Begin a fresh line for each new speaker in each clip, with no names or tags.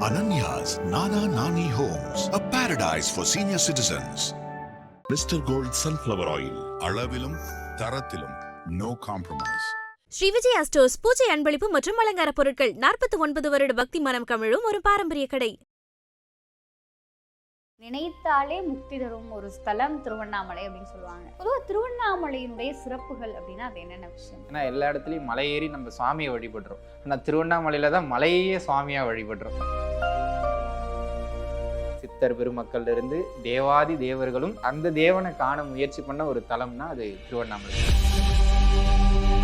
Ananya's Nana Nani Homes, a paradise for senior citizens. Mr. Gold Sunflower Oil. அளவிலும் தரத்திலும் no compromise.
Sri Vijaya stores பூஜை அன்பளிப்பு மற்றும் அலங்கார பொருட்கள் நாற்பத்தி ஒன்பது வருட பக்தி மனம் கமிழும் ஒரு பாரம்பரிய கடை
நினைத்தாலே முக்தி தரும் ஒரு ஸ்தலம் திருவண்ணாமலை அப்படின்னு சொல்லுவாங்க பொதுவாக திருவண்ணாமலையினுடைய சிறப்புகள் அப்படின்னா அது என்னென்ன விஷயம்
ஏன்னா எல்லா இடத்துலையும் மலை ஏறி நம்ம சுவாமியை வழிபடுறோம் ஆனால் திருவண்ணாமலையில தான் மலையே சுவாமியாக வழிபடுறோம் சித்தர் பெருமக்கள்ல இருந்து தேவாதி தேவர்களும் அந்த தேவனை காண முயற்சி பண்ண ஒரு தலம்னா அது திருவண்ணாமலை.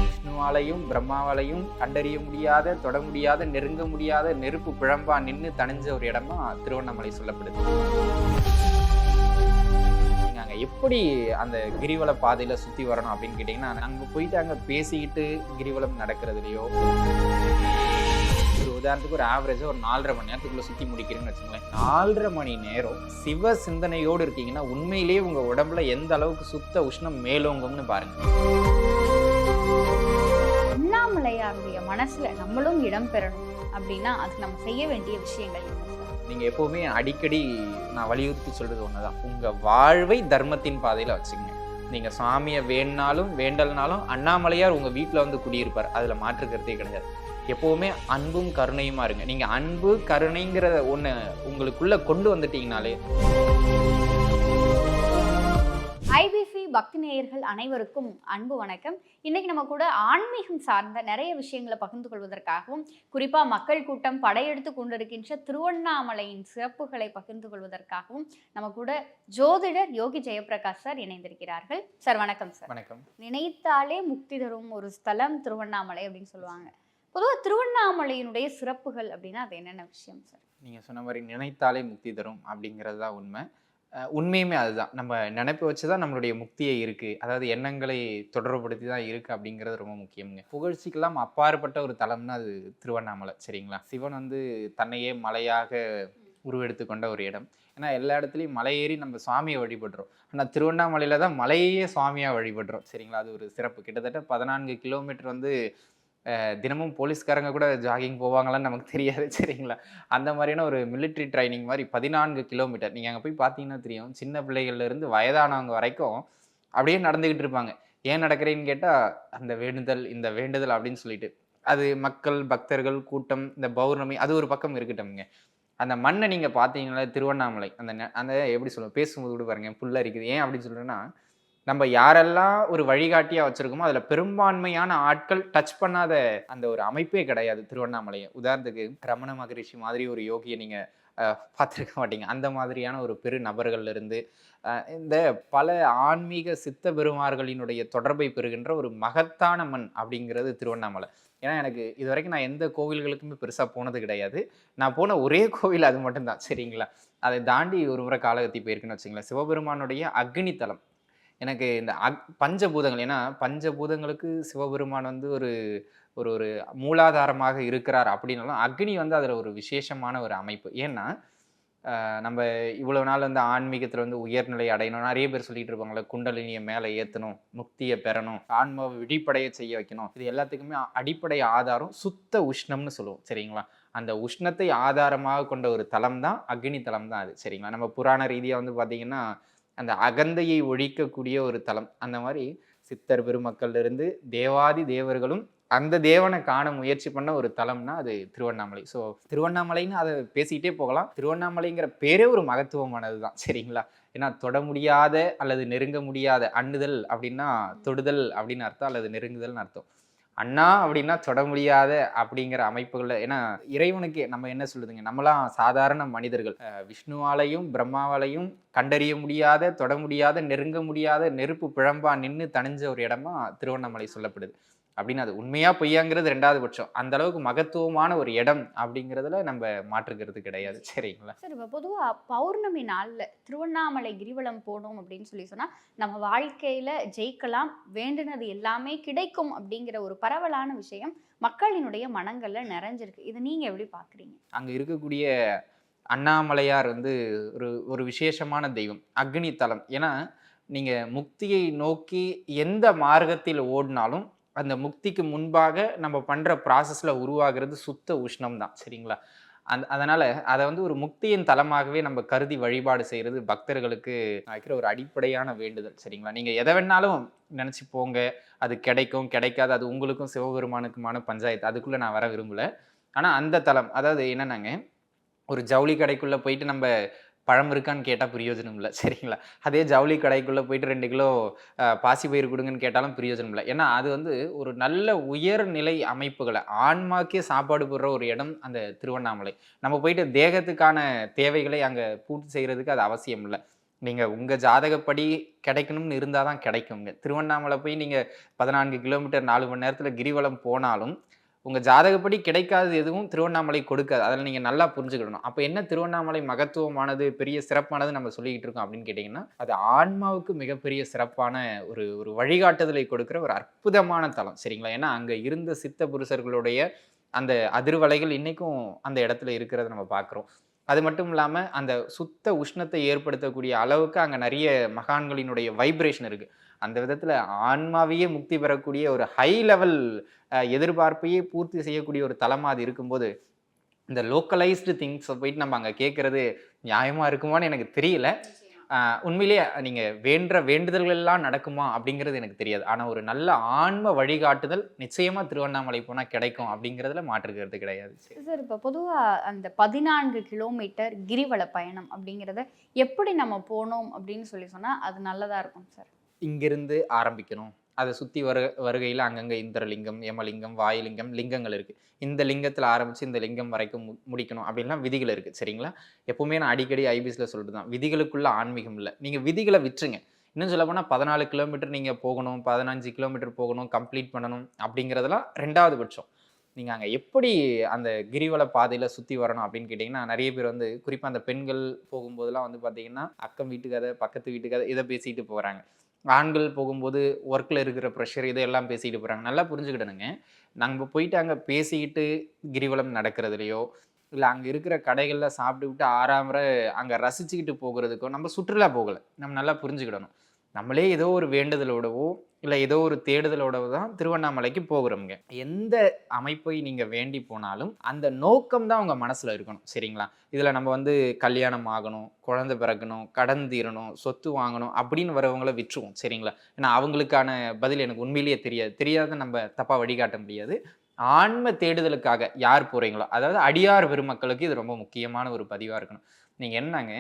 விஷ்ணுவாலையும் பிரம்மாவாலையும் கண்டறிய முடியாத தொட முடியாத நெருங்க முடியாத நெருப்பு பிழம்பா நின்று தணிஞ்ச ஒரு இடமா திருவண்ணாமலை சொல்லப்படுது. நாங்கள் எப்படி அந்த கிரிவல பாதையில சுத்தி வரணும் அப்படின்னு கேட்டீங்கன்னா அங்க போயிட்டு அங்க பேசிக்கிட்டு கிரிவலம் நடக்கிறதுலையோ ஒரு உதாரணத்துக்கு ஒரு ஆவரேஜா ஒரு நாலரை மணி நேரத்துக்குள்ள சுத்தி முடிக்கிறீங்கன்னு வச்சுக்கோங்களேன். நாலரை மணி நேரம் சிவ சிந்தனையோடு இருக்கீங்கன்னா உண்மையிலேயே உங்க உடம்புல எந்த அளவுக்கு சுத்த உஷ்ணம் மேலோங்கும்னு பாருங்க.
அண்ணாமலையாருடைய மனசுல நம்மளும் இடம் பெறணும் அப்படின்னா அதுக்கு நம்ம செய்ய வேண்டிய விஷயங்கள் என்ன சார்?
நீங்க எப்பவுமே அடிக்கடி நான் வலியுறுத்தி சொல்றது ஒண்ணுதான். உங்க வாழ்வை தர்மத்தின் பாதையில வச்சுங்க நீங்க சாமியை வேணாலும் வேண்டல்னாலும் அண்ணாமலையார் உங்க வீட்டுல வந்து குடியிருப்பார். அதுல மாற்று கருத்தே கிடையாது. எப்பவுமே அன்பும் கருணையுமா இருங்க. நீங்க அன்பு கருணைங்கிற ஒண்ணு உங்களுக்குள்ள கொண்டு வந்துட்டீங்கனாலே.
ஐபிசி பக்தி நேயர்கள் அனைவருக்கும் அன்பு வணக்கம். இன்னைக்கு நம்ம கூட ஆன்மீகம் சார்ந்த நிறைய விஷயங்களை பகிர்ந்து கொள்வதற்காகவும் குறிப்பா மக்கள் கூட்டம் படையெடுத்து கொண்டிருக்கின்ற திருவண்ணாமலையின் சிறப்புகளை பகிர்ந்து கொள்வதற்காகவும் நம்ம கூட ஜோதிடர் யோகி ஜெயபிரகாஷ் சார் இணைந்திருக்கிறார்கள். சார் வணக்கம் சார்.
வணக்கம்.
நினைத்தாலே முக்தி தரும் ஒரு ஸ்தலம் திருவண்ணாமலை அப்படின்னு சொல்லுவாங்க. பொதுவாக திருவண்ணாமலையினுடைய சிறப்புகள் அப்படின்னா அது என்னென்ன விஷயம் சார்?
நீங்கள் சொன்ன மாதிரி நினைத்தாலே முக்தி தரும் அப்படிங்கிறது தான் உண்மை. உண்மையுமே அதுதான். நம்ம நினைப்பு வச்சு தான் நம்மளுடைய முக்தியே இருக்குது அதாவது எண்ணங்களை தொடர்புபடுத்தி தான் இருக்குது அப்படிங்கிறது ரொம்ப முக்கியம்ங்க. புகழ்ச்சிக்கெல்லாம் அப்பாற்பட்ட ஒரு தலம்னா அது திருவண்ணாமலை சரிங்களா? சிவன் வந்து தன்னையே மலையாக உருவெடுத்து கொண்ட ஒரு இடம். ஏன்னா எல்லா இடத்துலையும் மலை ஏறி நம்ம சுவாமியை வழிபடுறோம். ஆனால் திருவண்ணாமலையில் தான் மலையே சுவாமியாக வழிபடுறோம் சரிங்களா? அது ஒரு சிறப்பு. கிட்டத்தட்ட பதினான்கு கிலோமீட்டர் வந்து தினமும் போலீஸ்காரங்க கூட ஜாகிங் போவாங்களான்னு நமக்கு தெரியாது சரிங்களா? அந்த மாதிரியான ஒரு மிலிட்ரி ட்ரைனிங் மாதிரி பதினான்கு கிலோமீட்டர் நீங்கள் அங்கே போய் பார்த்தீங்கன்னா தெரியும் சின்ன பிள்ளைகள்லேருந்து வயதானவங்க வரைக்கும் அப்படியே நடந்துக்கிட்டு இருப்பாங்க. ஏன் நடக்கிறேன்னு கேட்டால் அந்த வேண்டுதல் இந்த வேண்டுதல் அப்படின்னு சொல்லிட்டு. அது மக்கள் பக்தர்கள் கூட்டம் இந்த பௌர்ணமி அது ஒரு பக்கம் இருக்கட்டும்ங்க. அந்த மண்ணை நீங்கள் பார்த்தீங்களா? திருவண்ணாமலை. அந்த அந்த எப்படி சொல்லுவோம் பேசும்போது கூட பாருங்க புல்லாக இருக்குது ஏன் அப்படின்னு சொல்கிறேன்னா நம்ம யாரெல்லாம் ஒரு வழிகாட்டியாக வச்சுருக்கோமோ அதில் பெரும்பான்மையான ஆட்கள் டச் பண்ணாத அந்த ஒரு அமைப்பே கிடையாது திருவண்ணாமலையை. உதாரணத்துக்கு ரமண மகரிஷி மாதிரி ஒரு யோகியை நீங்கள் பார்த்துருக்க மாட்டீங்க. அந்த மாதிரியான ஒரு பெரு நபர்கள்லேருந்து இந்த பல ஆன்மீக சித்த பெருமார்களினுடைய தொடர்பை பெறுகின்ற ஒரு மகத்தான மண் அப்படிங்கிறது திருவண்ணாமலை. ஏன்னா எனக்கு இது வரைக்கும் நான் எந்த கோவில்களுக்குமே பெருசாக போனது கிடையாது. நான் போன ஒரே கோவில் அது மட்டும்தான் சரிங்களா? அதை தாண்டி ஒரு முறை காலகத்தி போயிருக்குன்னு வச்சுங்களேன். சிவபெருமானுடைய அக்னி தலம். எனக்கு இந்த அக் பஞ்சபூதங்கள் ஏன்னா பஞ்சபூதங்களுக்கு சிவபெருமான் வந்து ஒரு ஒரு ஒரு மூலாதாரமாக இருக்கிறார் அப்படின்னாலும் அக்னி வந்து அதில் ஒரு விசேஷமான ஒரு அமைப்பு. ஏன்னா நம்ம இவ்வளோ நாள் வந்து ஆன்மீகத்தில் வந்து உயர்நிலை அடையணும். நிறைய பேர் சொல்லிட்டு இருப்பாங்களே குண்டலினியை மேலே ஏற்றணும் முக்தியை பெறணும் ஆன்மாவை விழிப்படைய செய்ய வைக்கணும். இது எல்லாத்துக்குமே அடிப்படை ஆதாரம் சுத்த உஷ்ணம்னு சொல்லுவோம் சரிங்களா? அந்த உஷ்ணத்தை ஆதாரமாக கொண்ட ஒரு தலம் தான் அக்னி தலம் தான் அது சரிங்களா? நம்ம புராண ரீதியாக வந்து பார்த்திங்கன்னா அந்த அகந்தையை ஒழிக்கக்கூடிய ஒரு தலம். அந்த மாதிரி சித்தர் பெருமக்கள்லேருந்து தேவாதி தேவர்களும் அந்த தேவனை காண முயற்சி பண்ண ஒரு தலம்னா அது திருவண்ணாமலை. ஸோ திருவண்ணாமலைன்னு அதை பேசிக்கிட்டே போகலாம். திருவண்ணாமலைங்கிற பேரே ஒரு மகத்துவமானது தான். சரிங்களா? ஏன்னா தொட முடியாத அல்லது நெருங்க முடியாத அண்ணுதல் அப்படின்னா தொடுதல் அப்படின்னு அர்த்தம் அல்லது நெருங்குதல்னு அர்த்தம். அண்ணா அப்படின்னா தொட முடியாத அப்படிங்கிற அமைப்புகளில் ஏன்னா இறைவனுக்கு நம்ம என்ன சொல்லுதுங்க? நம்மளாம் சாதாரண மனிதர்கள். விஷ்ணுவாலையும் பிரம்மாவாலையும் கண்டறிய முடியாத தொட முடியாத நெருங்க முடியாத நெருப்பு பிழம்பா நின்று தணிஞ்ச ஒரு இடமா திருவண்ணாமலை சொல்லப்படுது. அப்படின்னு அது உண்மையா பொய்யாங்கிறது ரெண்டாவது பட்சம். அந்த அளவுக்கு மகத்துவமான ஒரு இடம் அப்படிங்கிறதுல நம்ம மாற்றுக்கிறது கிடையாது. சரிங்களா?
சார் இப்போ பொதுவாக பௌர்ணமி நாளில் திருவண்ணாமலை கிரிவலம் போனோம் அப்படின்னு சொல்லி சொன்னால் நம்ம வாழ்க்கையில் ஜெயிக்கலாம் வேண்டுனது எல்லாமே கிடைக்கும் அப்படிங்கிற ஒரு பரவலான விஷயம் மக்களினுடைய மனங்களில் நிறைஞ்சிருக்கு. இது நீங்கள் எப்படி பார்க்குறீங்க
அங்க இருக்கக்கூடிய அண்ணாமலையார் வந்து ஒரு ஒரு விசேஷமான தெய்வம் அக்னி தலம். ஏன்னா நீங்க முக்தியை நோக்கி எந்த மார்க்கத்தில் ஓடினாலும் அந்த முக்திக்கு முன்பாக நம்ம பண்ணுற ப்ராசஸில் உருவாகிறது சுத்த உஷ்ணம் தான் சரிங்களா? அந்த அதனால் அதை வந்து ஒரு முக்தியின் தலமாகவே நம்ம கருதி வழிபாடு செய்கிறது பக்தர்களுக்கு வைக்கிற ஒரு அடிப்படையான வேண்டுதல் சரிங்களா? நீங்கள் எதை வேணாலும் நினச்சி போங்க. அது கிடைக்கும் கிடைக்காது. அது உங்களுக்கும் சிவபெருமானுக்குமான பஞ்சாயத்து. அதுக்குள்ளே நான் வர விரும்பல. ஆனால் அந்த தலம் அதாவது என்னென்னாங்க? ஒரு ஜவுளி கடைக்குள்ளே போயிட்டு நம்ம பழம் இருக்கான்னு கேட்டால் பிரயோஜனம் இல்லை. சரிங்களா? அதே ஜவுளி கடைக்குள்ளே போயிட்டு ரெண்டு கிலோ பாசி பயிர் கொடுங்கன்னு கேட்டாலும் பிரயோஜனம் இல்லை. ஏன்னா அது வந்து ஒரு நல்ல உயர்நிலை அமைப்புகளை ஆன்மாக்கே சாப்பாடு போடுற ஒரு இடம் அந்த திருவண்ணாமலை. நம்ம போயிட்டு தேகத்துக்கான தேவைகளை அங்கே பூர்த்தி செய்கிறதுக்கு அது அவசியம் இல்லை. நீங்கள் உங்கள் ஜாதகப்படி கிடைக்கணும்னு இருந்தால் தான் கிடைக்குங்க. திருவண்ணாமலை போய் நீங்கள் பதினான்கு கிலோமீட்டர் நாலு மணி நேரத்தில் கிரிவலம் போனாலும் உங்கள் ஜாதகப்படி கிடைக்காது எதுவும் திருவண்ணாமலை கொடுக்காது. அதில் நீங்கள் நல்லா புரிஞ்சுக்கிடணும். அப்போ என்ன திருவண்ணாமலை மகத்துவமானது பெரிய சிறப்பானது நம்ம சொல்லிக்கிட்டு இருக்கோம் அப்படின்னு கேட்டிங்கன்னா அது ஆன்மாவுக்கு மிகப்பெரிய சிறப்பான ஒரு ஒரு வழிகாட்டுதலை கொடுக்குற ஒரு அற்புதமான தலம் சரிங்களா? ஏன்னா அங்கே இருந்த சித்த புருஷர்களுடைய அந்த அதிர்வலைகள் இன்றைக்கும் அந்த இடத்துல இருக்கிறத நம்ம பார்க்குறோம். அது மட்டும் இல்லாமல் அந்த சுத்த உஷ்ணத்தை ஏற்படுத்தக்கூடிய அளவுக்கு அங்கே நிறைய மகான்களினுடைய வைப்ரேஷன் இருக்குது அந்த விதத்தில் ஆன்மாவையே முக்தி பெறக்கூடிய ஒரு ஹை லெவல் எதிர்பார்ப்பையே பூர்த்தி செய்யக்கூடிய ஒரு தலமாக அது இருக்கும்போது இந்த லோக்கலைஸ்டு திங்ஸை போயிட்டு நம்ம அங்கே கேட்குறது நியாயமாக இருக்குமான்னு எனக்கு தெரியல. உண்மையிலேயே நீங்கள் வேண்ட வேண்டுதல்கள் எல்லாம் நடக்குமா அப்படிங்கிறது எனக்கு தெரியாது. ஆனால் ஒரு நல்ல ஆன்ம வழிகாட்டுதல் நிச்சயமாக திருவண்ணாமலை போனால் கிடைக்கும் அப்படிங்கிறதுல மாற்றுக்கிறது கிடையாது.
சார் இப்போ பொதுவாக அந்த பதினான்கு கிலோமீட்டர் கிரிவல பயணம் அப்படிங்கிறத எப்படி நம்ம போனோம் அப்படின்னு சொல்லி சொன்னால் அது நல்லதாக இருக்கும் சார்?
இங்கிருந்து ஆரம்பிக்கணும். அதை சுற்றி வரு வருகையில் அங்கங்கே இந்திரலிங்கம் யமலிங்கம் வாயுலிங்கம் லிங்கங்கள் இருக்குது இந்த லிங்கத்தில் ஆரம்பித்து இந்த லிங்கம் வரைக்கும் மு- முடிக்கணும் அப்படின்லாம் விதிகள் இருக்குது சரிங்களா? எப்போவுமே நான் அடிக்கடி ஐபிஎஸ்ல சொல்லிட்டு தான் விதிகளுக்குள்ள ஆன்மீகம் இல்லை. நீங்கள் விதிகளை விட்டுருங்க. இன்னும் சொல்ல போனால் பதினாலு கிலோமீட்டர் நீங்கள் போகணும் பதினஞ்சு கிலோமீட்டர் போகணும் கம்ப்ளீட் பண்ணணும் அப்படிங்கிறதெல்லாம் ரெண்டாவது பட்சம். நீங்கள் அங்கே எப்படி அந்த கிரிவல பாதையில் சுற்றி வரணும் அப்படின்னு கேட்டிங்கன்னா நிறைய பேர் வந்து குறிப்பாக அந்த பெண்கள் போகும்போதெல்லாம் வந்து பார்த்தீங்கன்னா அக்கம் வீட்டு பக்கத்து வீட்டு இதை பேசிட்டு போகிறாங்க ஆண்கள் போகும்போது ஒர்க்கில் இருக்கிற ப்ரெஷர் இதெல்லாம் பேசிக்கிட்டு போகிறாங்க நல்லா புரிஞ்சுக்கிட்டனுங்க. நாங்கள் போயிட்டு அங்கே பேசிக்கிட்டு கிரிவலம் நடக்கிறதுலையோ இல்லை அங்கே இருக்கிற கடைகளில் சாப்பிட்டு விட்டு ஆறாமற அங்கே ரசிச்சுக்கிட்டு போகிறதுக்கோ நம்ம சுற்றுலா போகலை. நம்ம நல்லா புரிஞ்சுக்கிடணும். நம்மளே ஏதோ ஒரு வேண்டுதலோடவோ இல்லை ஏதோ ஒரு தேடுதலோட தான் திருவண்ணாமலைக்கு போகிறோம்ங்க. எந்த அமைப்பை நீங்கள் வேண்டி போனாலும் அந்த நோக்கம் தான் உங்கள் மனசில் இருக்கணும் சரிங்களா? இதில் நம்ம வந்து கல்யாணம் ஆகணும் குழந்தை பிறக்கணும் கடன் தீரணும் சொத்து வாங்கணும் அப்படின்னு வரவங்கள விட்டுருவோம் சரிங்களா? ஏன்னா அவங்களுக்கான பதில் எனக்கு உண்மையிலேயே தெரியாது. தெரியாத நம்ம தப்பாக வழிகாட்ட முடியாது. ஆன்ம தேடுதலுக்காக யார் போகிறீங்களோ அதாவது அடியார் பெருமக்களுக்கு இது ரொம்ப முக்கியமான ஒரு பதிவாக இருக்கணும். நீங்கள் என்னங்க?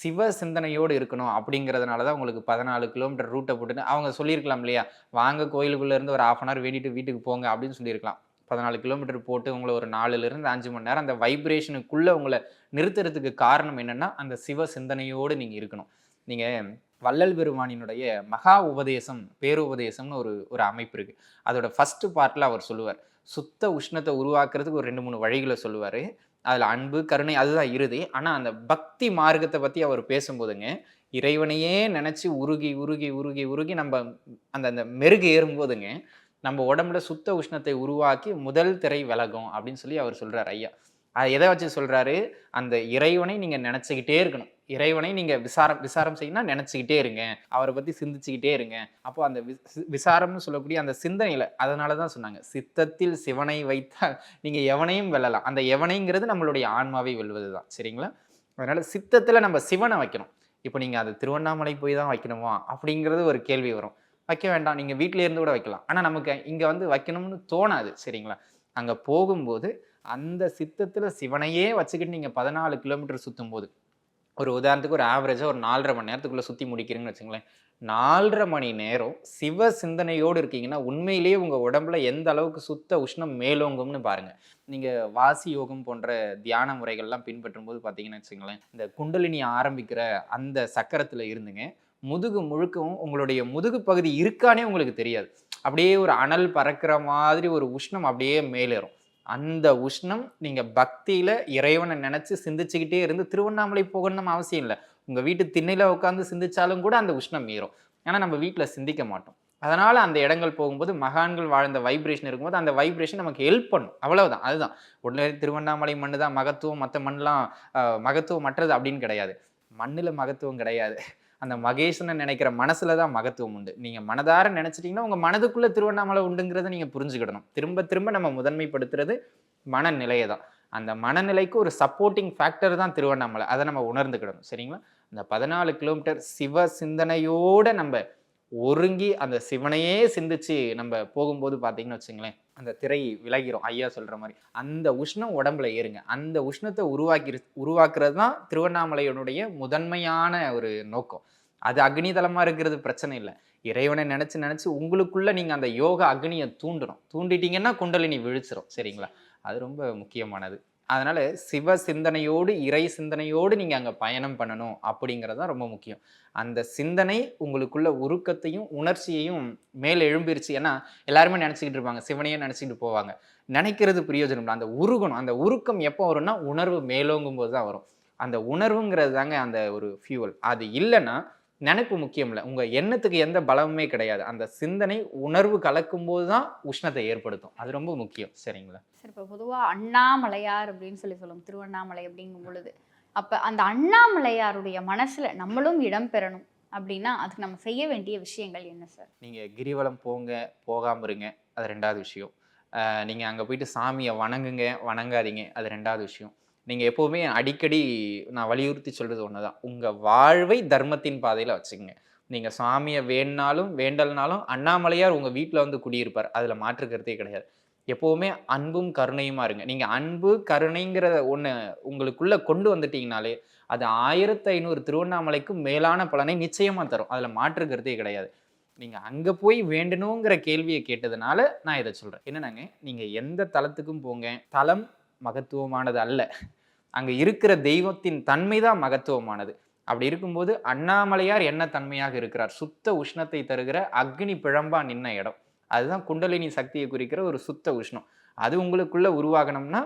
சிவ சிந்தனையோடு இருக்கணும் அப்படிங்கிறதுனால தான் உங்களுக்கு பதினாலு கிலோமீட்டர் ரூட்டை போட்டுட்டு அவங்க சொல்லியிருக்கலாம் இல்லையா? வாங்க கோயிலுக்குள்ளேருந்து ஒரு ஆஃப் அன் ஹவர் வேண்டிட்டு வீட்டுக்கு போங்க அப்படின்னு சொல்லியிருக்கலாம். பதினாலு கிலோமீட்டர் போட்டு உங்களை ஒரு நாலுலேருந்து அஞ்சு மணி நேரம் அந்த வைப்ரேஷனுக்குள்ளே உங்களை நிறுத்துறதுக்கு காரணம் என்னென்னா அந்த சிவ சிந்தனையோடு நீங்கள் இருக்கணும். நீங்கள் வள்ளல் பெருமானினுடைய மகா உபதேசம் பேருபதேசம்னு ஒரு ஒரு அமைப்பு இருக்குது அதோட ஃபஸ்ட்டு பார்ட்டில் அவர் சொல்லுவார். சுத்த உஷ்ணத்தை உருவாக்குறதுக்கு ஒரு ரெண்டு மூணு வழிகளை சொல்லுவார். அதில் அன்பு கருணை அதுதான் இறுதி ஆனால் அந்த பக்தி மார்க்கத்தை பற்றி அவர் பேசும்போதுங்க இறைவனையே நினச்சி உருகி உருகி உருகி உருகி நம்ம அந்த அந்த மெருகு ஏறும்போதுங்க நம்ம உடம்புல சுத்த உஷ்ணத்தை உருவாக்கி முதல் திரை விலகும் அப்படின்னு சொல்லி அவர் சொல்கிறார் ஐயா. அது எதை வச்சு சொல்கிறாரு அந்த இறைவனை நீங்கள் நினச்சிக்கிட்டே இருக்கணும். இறைவனை நீங்கள் விசாரம் விசாரம் செய்யணும்னா நினச்சிக்கிட்டே இருங்க. அவரை பற்றி சிந்திச்சுக்கிட்டே இருங்க. அப்போ அந்த வி- விசாரம்னு சொல்லக்கூடிய அந்த சிந்தனையில் அதனால தான் சொன்னாங்க. சித்தத்தில் சிவனை வைத்தால் நீங்கள் எவனையும் வெல்லலாம். அந்த எவனைங்கிறது நம்மளுடைய ஆன்மாவை வெல்வது தான் சரிங்களா? அதனால் சித்தத்தில் நம்ம சிவனை வைக்கணும். இப்போ நீங்கள் அது திருவண்ணாமலை போய் தான் வைக்கணுமா? அப்படிங்கிறது ஒரு கேள்வி வரும். வைக்க வேண்டாம். நீங்கள் வீட்டிலே இருந்து கூட வைக்கலாம். ஆனால் நமக்கு இங்கே வந்து வைக்கணும்னு தோணாது. சரிங்களா? அங்கே போகும்போது அந்த சித்தத்தில் சிவனையே வச்சுக்கிட்டு நீங்கள் பதினாலு கிலோமீட்டர் சுற்றும் போது ஒரு உதாரணத்துக்கு ஒரு ஆவரேஜாக ஒரு நாலரை மணி நேரத்துக்குள்ளே சுற்றி முடிக்கிறீங்கன்னு வச்சுங்களேன். நாலரை மணி நேரம் சிவ சிந்தனையோடு இருக்கீங்கன்னா உண்மையிலேயே உங்கள் உடம்புல எந்த அளவுக்கு சுத்த உஷ்ணம் மேலோங்கும்னு பாருங்கள் நீங்கள் வாசி யோகம் போன்ற தியான முறைகள்லாம் பின்பற்றும் போது பார்த்தீங்கன்னு வச்சுங்களேன் இந்த குண்டலினி ஆரம்பிக்கிற அந்த சக்கரத்தில் இருந்துங்க முதுகு முழுக்கவும் உங்களுடைய முதுகு பகுதி இருக்கானே உங்களுக்கு தெரியாது. அப்படியே ஒரு அனல் பறக்கிற மாதிரி ஒரு உஷ்ணம் அப்படியே மேலேறும். அந்த உஷ்ணம் நீங்கள் பக்தியில் இறைவனை நினச்சி சிந்திச்சுக்கிட்டே இருந்து திருவண்ணாமலை போகணும் அவசியம் இல்லை. உங்கள் வீட்டு திண்ணையில் உட்காந்து சிந்திச்சாலும் கூட அந்த உஷ்ணம் மீறும். ஏன்னா நம்ம வீட்டில் சிந்திக்க மாட்டோம். அதனால் அந்த இடங்கள் போகும்போது மகான்கள் வாழ்ந்த வைப்ரேஷன் இருக்கும்போது அந்த வைப்ரேஷன் நமக்கு ஹெல்ப் பண்ணும். அவ்வளவுதான். அதுதான். உடனே திருவண்ணாமலை மண்ணு தான் மகத்துவம் மற்ற மண்ணெலாம் மகத்துவம் மற்றது அப்படின்னு கிடையாது. மண்ணில் மகத்துவம் கிடையாது. அந்த மகேஷ்னு நினைக்கிற மனசுல தான் மகத்துவம் உண்டு. நீங்க மனதார நினைச்சிட்டீங்கன்னா உங்க மனதுக்குள்ள திருவண்ணாமலை உண்டுங்கிறத நீங்க புரிஞ்சுக்கிடணும். திரும்ப திரும்ப நம்ம முதன்மைப்படுத்துறது மனநிலையை தான். அந்த மனநிலைக்கு ஒரு சப்போர்ட்டிங் ஃபேக்டர் தான் திருவண்ணாமலை. அதை நம்ம உணர்ந்துக்கிடணும். சரிங்களா? இந்த பதினாலு கிலோமீட்டர் சிவ சிந்தனையோட நம்ம ஒருங்கி அந்த சிவனையே சிந்திச்சு நம்ம போகும்போது பார்த்தீங்கன்னு வச்சுங்களேன் அந்த திரை விலகிரும். ஐயா சொல்கிற மாதிரி. அந்த உஷ்ணம் உடம்புல ஏறுங்க. அந்த உஷ்ணத்தை உருவாக்கி உருவாக்குறது தான் திருவண்ணாமலையினுடைய முதன்மையான ஒரு நோக்கம். அது அக்னிதலமாக இருக்கிறது பிரச்சனை இல்லை. இறைவனை நினச்சி நினச்சி உங்களுக்குள்ளே நீங்கள் அந்த யோக அக்னியை தூண்டணும். தூண்டிட்டீங்கன்னா குண்டலினி விழிச்சிரும். சரிங்களா? அது ரொம்ப முக்கியமானது. அதனால சிவ சிந்தனையோடு இறை சிந்தனையோடு நீங்கள் அங்கே பயணம் பண்ணணும் அப்படிங்கிறது தான் ரொம்ப முக்கியம். அந்த சிந்தனை உங்களுக்குள்ள உருக்கத்தையும் உணர்ச்சியையும் மேல் எழும்பிருச்சு. ஏன்னா எல்லாருமே நினச்சிக்கிட்டு இருப்பாங்க. சிவனையே நினச்சிக்கிட்டு போவாங்க. நினைக்கிறது பிரயோஜனம் இல்லை. அந்த உருகணும். அந்த உருக்கம் எப்போ வரும்னா உணர்வு மேலோங்கும் போது தான் வரும். அந்த உணர்வுங்கிறது தாங்க அந்த ஒரு ஃபியூவல் அது இல்லைன்னா நினைப்பு முக்கியம் இல்லை. உங்க எண்ணத்துக்கு எந்த பலமுமே கிடையாது. அந்த சிந்தனை உணர்வு கலக்கும் போது தான் உஷ்ணத்தை ஏற்படுத்தும். அது ரொம்ப முக்கியம். சரிங்களா?
சரி இப்போ பொதுவாக அண்ணாமலையார் அப்படின்னு சொல்லி சொல்லுவோம். திருவண்ணாமலை அப்படிங்கும் பொழுது. அப்போ அந்த அண்ணாமலையாருடைய மனசுல நம்மளும் இடம் பெறணும் அப்படின்னா அதுக்கு நம்ம செய்ய வேண்டிய விஷயங்கள் என்ன சார்?
நீங்கள் கிரிவலம் போங்க போகாமல் இருங்க. அது ரெண்டாவது விஷயம். நீங்கள் அங்கே போயிட்டு சாமியை வணங்குங்க வணங்காதீங்க. அது ரெண்டாவது விஷயம். நீங்கள் எப்போவுமே அடிக்கடி நான் வலியுறுத்தி சொல்கிறது ஒன்று தான் உங்கள் வாழ்வை தர்மத்தின் பாதையில் வச்சுக்கோங்க. நீங்கள் சாமியை வேணுனாலும் வேண்டல்னாலும் அண்ணாமலையார் உங்கள் வீட்டில் வந்து குடியிருப்பார். அதில் மாற்று கருத்தே கிடையாது. எப்போவுமே அன்பும் கருணையுமா இருங்க. நீங்கள் அன்பு கருணைங்கிற ஒன்று உங்களுக்குள்ளே கொண்டு வந்துட்டீங்கனாலே அது ஆயிரத்தி ஐநூறு திருவண்ணாமலைக்கும் மேலான பலனை நிச்சயமாக தரும். அதில் மாற்று கருத்தே கிடையாது. நீங்கள் அங்கே போய் வேண்டணுங்கிற கேள்வியை கேட்டதுனால நான் இதை சொல்கிறேன் என்னென்னாங்க? நீங்கள் எந்த தளத்துக்கும் போங்க. தலம் மகத்துவமானது அல்ல. அங்கே இருக்கிற தெய்வத்தின் தன்மை தான் மகத்துவமானது. அப்படி இருக்கும்போது அண்ணாமலையார் என்ன தன்மையாக இருக்கிறார்? சுத்த உஷ்ணத்தை தருகிற அக்னி பிழம்பா நின்ன இடம். அதுதான் குண்டலினி சக்தியை குறிக்கிற ஒரு சுத்த உஷ்ணம். அது உங்களுக்குள்ள உருவாகணும்னா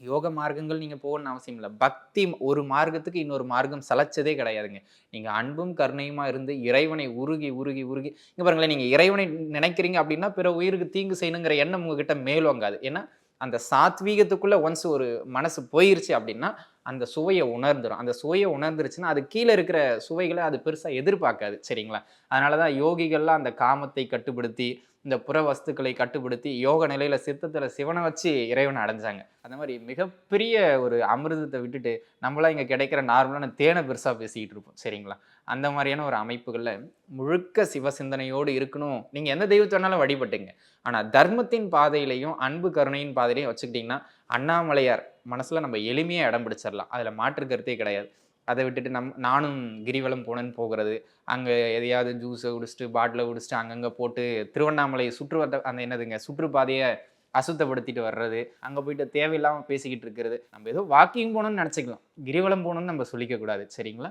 யோக மார்க்கங்கள் நீங்க போகணும்னு அவசியம் இல்லை. பக்தி ஒரு மார்க்கத்துக்கு இன்னொரு மார்க்கம் சலைச்சதே கிடையாதுங்க. நீங்க அன்பும் கருணையுமா இருந்து இறைவனை உருகி உருகி உருகி இங்க பாருங்களேன் நீங்க இறைவனை நினைக்கிறீங்க அப்படின்னா பிற உயிருக்கு தீங்கு செய்யணுங்கிற எண்ணம் உங்ககிட்ட மேலோங்காது ஏன்னா அந்த சாத்வீகத்துக்குள்ளே ஒன்ஸ் ஒரு மனசு போயிருச்சு அப்படின்னா அந்த சுவையை உணர்ந்துடும் அந்த சுவையை உணர்ந்துருச்சுன்னா அது கீழே இருக்கிற சுவைகளை அது பெருசாக எதிர்பார்க்காது. சரிங்களா? அதனால தான் யோகிகள்லாம் அந்த காமத்தை கட்டுப்படுத்தி இந்த புற வஸ்துக்களை கட்டுப்படுத்தி யோக நிலையில் சித்தத்தில் சிவனை வச்சு இறைவனை அடைஞ்சாங்க. அந்த மாதிரி மிகப்பெரிய ஒரு அமிர்தத்தை விட்டுட்டு நம்மளாம் இங்கே கிடைக்கிற நார்மலான தேனை பெருசாக பேசிக்கிட்டு இருப்போம். சரிங்களா? அந்த மாதிரியான ஒரு அமைப்புகளில் முழுக்க சிவ சிந்தனையோடு இருக்கணும். நீங்கள் எந்த தெய்வத்தை வேணாலும் வழிபட்டுங்க. ஆனால் தர்மத்தின் பாதையிலையும் அன்பு கருணையின் பாதையிலையும் வச்சுக்கிட்டிங்கன்னா அண்ணாமலையார் மனசில் நம்ம எளிமையாக இடம் பிடிச்சிடலாம் அதில் மாற்று கருத்தே கிடையாது. அதை விட்டுட்டு நம் நானும் கிரிவலம் போனேன்னு போகிறது. அங்கே எதையாவது ஜூஸை குடிச்சிட்டு பாட்டிலை குடிச்சிட்டு அங்கங்கே போட்டு திருவண்ணாமலை சுற்றுவட்ட அந்த என்னதுங்க சுற்றுப்பாதையை அசுத்தப்படுத்திட்டு வர்றது. அங்கே போயிட்டு தேவையில்லாமல் பேசிக்கிட்டு இருக்கிறது. நம்ம ஏதோ வாக்கிங் போகணும்னு நினச்சிக்கலாம். கிரிவலம் போகணும்னு நம்ம சொல்லிக்க கூடாது சரிங்களா?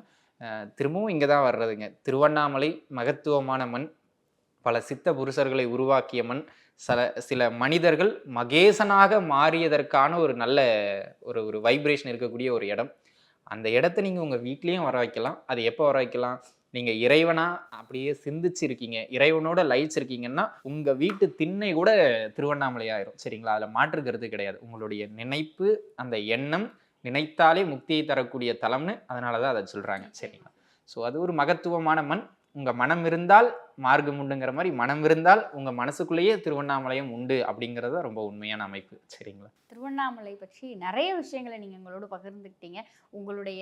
திரும்பவும் இங்கே தான் வர்றதுங்க. திருவண்ணாமலை மகத்துவமான மண் பல சித்த புருஷர்களை உருவாக்கிய மண் சில சில மனிதர்கள் மகேசனாக மாறியதற்கான ஒரு நல்ல ஒரு ஒரு வைப்ரேஷன் இருக்கக்கூடிய ஒரு இடம். அந்த இடத்த நீங்கள் உங்கள் வீட்லேயும் வர வைக்கலாம். அது எப்போ வர வைக்கலாம்? நீங்கள் இறைவனாக அப்படியே சிந்திச்சு இருக்கீங்க இறைவனோட லயிச்சிருக்கீங்கன்னா உங்கள் வீட்டு திண்ணை கூட திருவண்ணாமலை ஆயிரும் சரிங்களா? அதில் மாற்றுக்கிறது கிடையாது. உங்களுடைய நினைப்பு அந்த எண்ணம் நினைத்தாலே முக்தியை தரக்கூடிய தலம்னு அதனால தான் அதை சொல்கிறாங்க சரிங்களா? ஸோ அது ஒரு மகத்துவமான மண். உங்கள் மனம் இருந்தால் மார்க்கம் உண்டுங்கிற மாதிரி மனம் இருந்தால் உங்கள் மனசுக்குள்ளேயே திருவண்ணாமலையும் உண்டு அப்படிங்கிறது ரொம்ப உண்மையான அமைப்பு. சரிங்களா?
திருவண்ணாமலை பற்றி நிறைய விஷயங்களை நீங்கள் எங்களோட பகிர்ந்துக்கிட்டீங்க. உங்களுடைய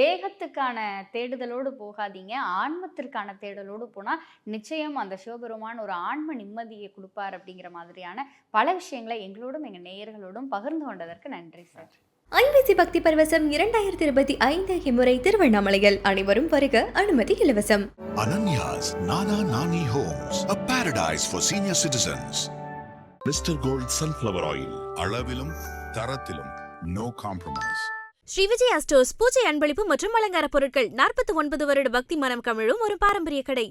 தேகத்துக்கான தேடுதலோடு போகாதீங்க. ஆன்மத்திற்கான தேடலோடு போனால் நிச்சயம் அந்த சிவபெருமான் ஒரு ஆன்ம நிம்மதியை கொடுப்பார் அப்படிங்கிற மாதிரியான பல விஷயங்களை எங்களோடும் எங்கள் நேயர்களோடும் பகிர்ந்து கொண்டதற்கு நன்றி சார்.
ஐபிசி பக்தி பரவசம் இரண்டாயிரத்தி இருபத்தி ஐந்து இம்முறை திருவண்ணாமலையில் அனைவரும் வருக அனுமதி இலவசம்
Ananya's Nana Nani Homes, a paradise for senior citizens. Mr. Gold Sunflower Oil. அளவிலும் தரத்திலும் no compromise.
Sri Vijaya stores பூஜை அன்பளிப்பு மற்றும் அலங்கார பொருட்கள் நாற்பத்தி ஒன்பது வருட பக்தி மனம் கமிழும் ஒரு பாரம்பரிய கடை